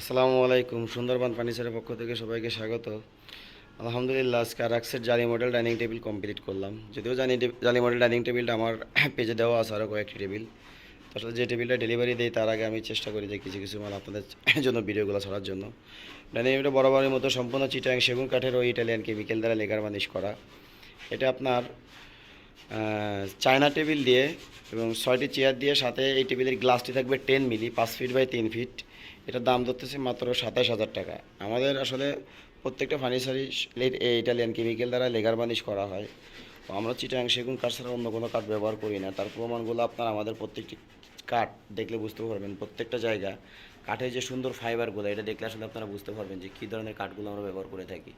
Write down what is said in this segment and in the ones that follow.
আসসালামু আলাইকুম, সুন্দরবন ফার্নিচারের পক্ষ থেকে সবাইকে স্বাগত। আলহামদুলিল্লাহ, আজকে আরাক্সের জালি মডেল ডাইনিং টেবিল কমপ্লিট করলাম। যদিও জানি জালি মডেল ডাইনিং টেবিলটা আমার পেজে দেওয়া আছে আরও কয়েকটি টেবিল আসলে যে টেবিলটা ডেলিভারি দেয় তার আগে আমি চেষ্টা করি যে কিছু কিছু মাল আপনাদের জন্য ভিডিওগুলো ছাড়ার জন্য। ডাইনিং টেবিলটা বরাবরের মতো সম্পূর্ণ চিটাং সেগুন কাঠের ও ইটালিয়ান কেমিক্যাল দ্বারা লেগার মানিশ করা। এটা আপনার চায়না টেবিল দিয়ে এবং ছয়টি চেয়ার দিয়ে সাথে এই টেবিলের গ্লাসটি থাকবে টেন মিলি পাঁচ ফিট বাই তিন ফিট এটার দাম ধরতেছে মাত্র সাতাশ হাজার টাকা। আমাদের আসলে প্রত্যেকটা ফার্নিচারই ইটালিয়ান কেমিক্যাল দ্বারা লেগার বানিশ করা হয়। তো আমরা চিটাং, সেগুন, কাঠ ছাড়া অন্য কোনো কাঠ ব্যবহার করি না। তার প্রমাণগুলো আপনার আমাদের প্রত্যেকটি কাঠ দেখলে বুঝতে পারবেন। প্রত্যেকটা জায়গা কাঠের যে সুন্দর ফাইবারগুলো এটা দেখলে আসলে আপনারা বুঝতে পারবেন যে কী ধরনের কাঠগুলো আমরা ব্যবহার করে থাকি।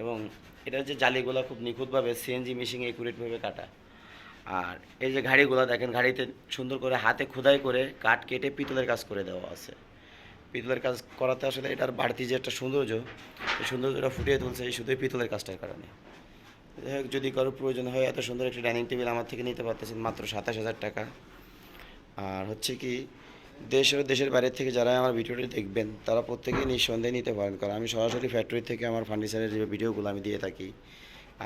এবং এটার যে জালিগুলো খুব নিখুঁতভাবে সিএনজি মেশিনে একুরেটভাবে কাটা। আর এই যে ঘাড়িগুলো দেখেন, ঘাড়িতে সুন্দর করে হাতে খোদাই করে কাঠ কেটে পিতলের কাজ করে দেওয়া আছে। পিতলের কাজ করাতে আসলে এটার বাড়তি যে একটা সৌন্দর্য, এই সৌন্দর্যটা ফুটিয়ে তুলছে এই শুধুই পিতলের কাজটার কারণে। যদি কারও প্রয়োজন হয়, এত সুন্দর একটি ডাইনিং টেবিল আমার থেকে নিতে পারতেছেন মাত্র সাতাশ হাজার টাকা। আর হচ্ছে কি, দেশ ও দেশের বাইরে থেকে যারা আমার ভিডিওটি দেখবেন, তারা প্রত্যেকেই নিঃসন্দেহে নিতে পারেন। কারণ আমি সরাসরি ফ্যাক্টরি থেকে আমার ফার্নিচারের যে ভিডিওগুলো আমি দিয়ে থাকি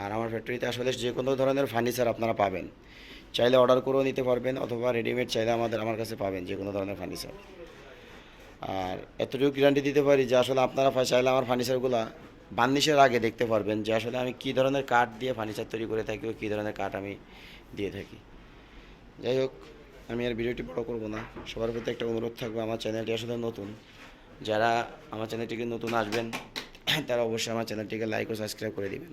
আর আমার ফ্যাক্টরিতে আসলে যে কোনো ধরনের ফার্নিচার আপনারা পাবেন। চাইলে অর্ডার করেও নিতে পারবেন অথবা রেডিমেড চাইলে আমাদের, আমার কাছে পাবেন যে কোনো ধরনের ফার্নিচার আর এতটুকু গ্যারান্টি দিতে পারি যে আসলে আপনারা চাইলে আমার ফার্নিচারগুলো বার্নিশের আগে দেখতে পারবেন যে আসলে আমি কী ধরনের কাঠ দিয়ে ফার্নিচার তৈরি করে থাকি ও কী ধরনের কাঠ আমি দিয়ে থাকি। যাই হোক, আমি আর ভিডিওটি বড় করব না। সবার প্রতি একটা অনুরোধ থাকবে আমার চ্যানেলটি আসলে নতুন। যারা আমার চ্যানেলটিকে নতুন আসবেন, তারা অবশ্যই আমার চ্যানেলটিকে লাইক ও সাবস্ক্রাইব করে দিবেন।